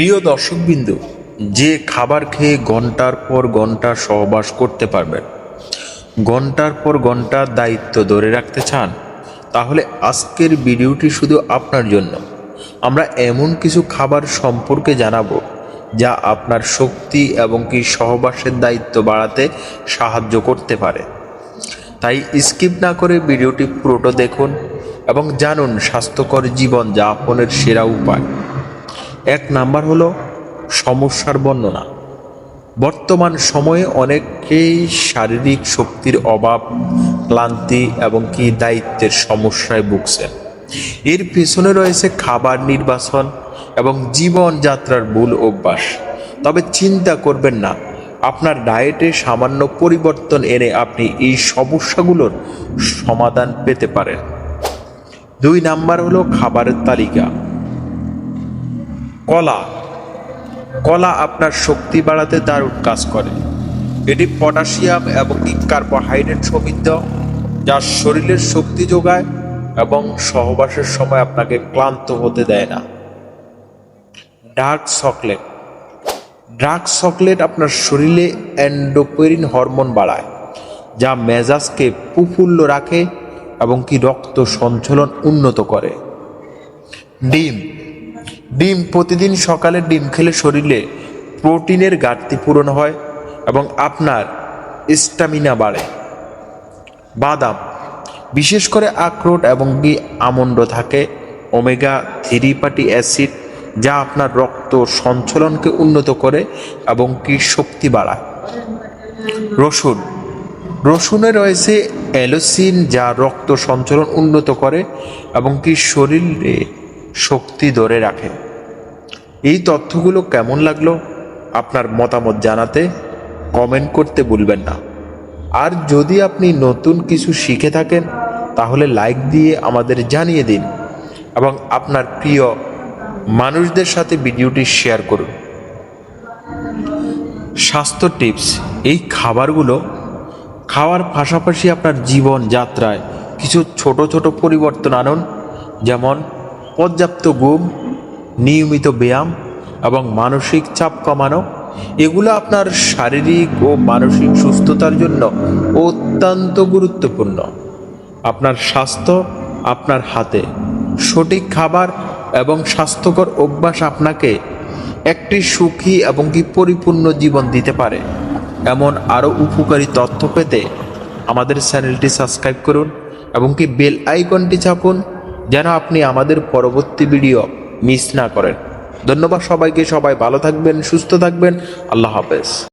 প্রিয় দর্শকবিন্দু, যে খাবার খেয়ে ঘণ্টার পর ঘণ্টা সহবাস করতে পারবেন, ঘণ্টার পর ঘণ্টা দায়িত্ব ধরে রাখতে চান, তাহলে আজকের ভিডিওটি শুধু আপনার জন্য। আমরা এমন কিছু খাবার সম্পর্কে জানাব, যা আপনার শক্তি এবং কি সহবাসের দায়িত্ব বাড়াতে সাহায্য করতে পারে। তাই স্কিপ না করে ভিডিওটি পুরোটা দেখুন এবং জানুন স্বাস্থ্যকর জীবন যাপনের সেরা উপায়। এক নাম্বার হলো সমস্যার বর্ণনা। বর্তমান সময়ে অনেকেই শারীরিক শক্তির অভাব, ক্লান্তি এবং কি দায়িত্বের সমস্যায় ভুগছেন। এর পেছনে রয়েছে খাবার নির্বাচন এবং জীবনযাত্রার ভুল অভ্যাস। তবে চিন্তা করবেন না, আপনার ডায়েটে সামান্য পরিবর্তন এনে আপনি এই সমস্যাগুলোর সমাধান পেতে পারেন। দুই নাম্বার হলো খাবারের তালিকা। কলা। কলা আপনার শক্তি বাড়াতে দারুণ কাজ করে। এটি পটাশিয়াম এবং কার্বোহাইড্রেট সমৃদ্ধ, যা শরীরের শক্তি যোগায় এবং সহবাসের সময় আপনাকে ক্লান্ত হতে দেয় না। Dark chocolate. ডার্ক চকলেট আপনার শরীরে অ্যান্ডোপেরিন হরমোন বাড়ায়, যা মেজাজকে প্রফুল্ল রাখে এবং কি রক্ত সঞ্চালন উন্নত করে। ডিম। ডিম প্রতিদিন সকালে ডিম খেলে শরীরে প্রোটিনের ঘাটতি পূরণ হয় এবং আপনার স্টামিনা বাড়ে। বাদাম, বিশেষ করে আখরোট এবং কি আমন্ড থাকে, ওমেগা থ্রি পাটি অ্যাসিড যা আপনার রক্ত সঞ্চালনকে উন্নত করে এবং কি শক্তি বাড়ায়। রসুন, রসুনে রয়েছে অ্যালোসিন যা রক্ত সঞ্চালন উন্নত করে এবং কি শরীরে শক্তি ধরে রাখে। এই তথ্যগুলো কেমন লাগল আপনার মতামত জানাতে কমেন্ট করতে ভুলবেন না। আর যদি আপনি নতুন কিছু শিখে থাকেন, তাহলে লাইক দিয়ে আমাদের জানিয়ে দিন এবং আপনার প্রিয় মানুষদের সাথে ভিডিওটি শেয়ার করুন। স্বাস্থ্য টিপস, এই খাবারগুলো খাওয়ার পাশাপাশি আপনার জীবন যাত্রায় কিছু ছোট ছোট পরিবর্তন আনুন, যেমন পর্যাপ্ত ঘুম, নিয়মিত ব্যায়াম এবং মানসিক চাপ কমানো, এগুলো আপনার শারীরিক ও মানসিক সুস্থতার জন্য অত্যন্ত গুরুত্বপূর্ণ। আপনার স্বাস্থ্য আপনার হাতে। সঠিক খাবার এবং স্বাস্থ্যকর অভ্যাস আপনাকে একটি সুখী এবং কি পরিপূর্ণ জীবন দিতে পারে। এমন আরও উপকারী তথ্য পেতে আমাদের চ্যানেলটি সাবস্ক্রাইব করুন এবং কি বেল আইকনটি চাপুন যেন আপনি আমাদের পরবর্তী ভিডিও মিস না করেন। ধন্যবাদ সবাইকে, সবাই ভালো থাকবেন, সুস্থ থাকবেন। আল্লাহ হাফেজ।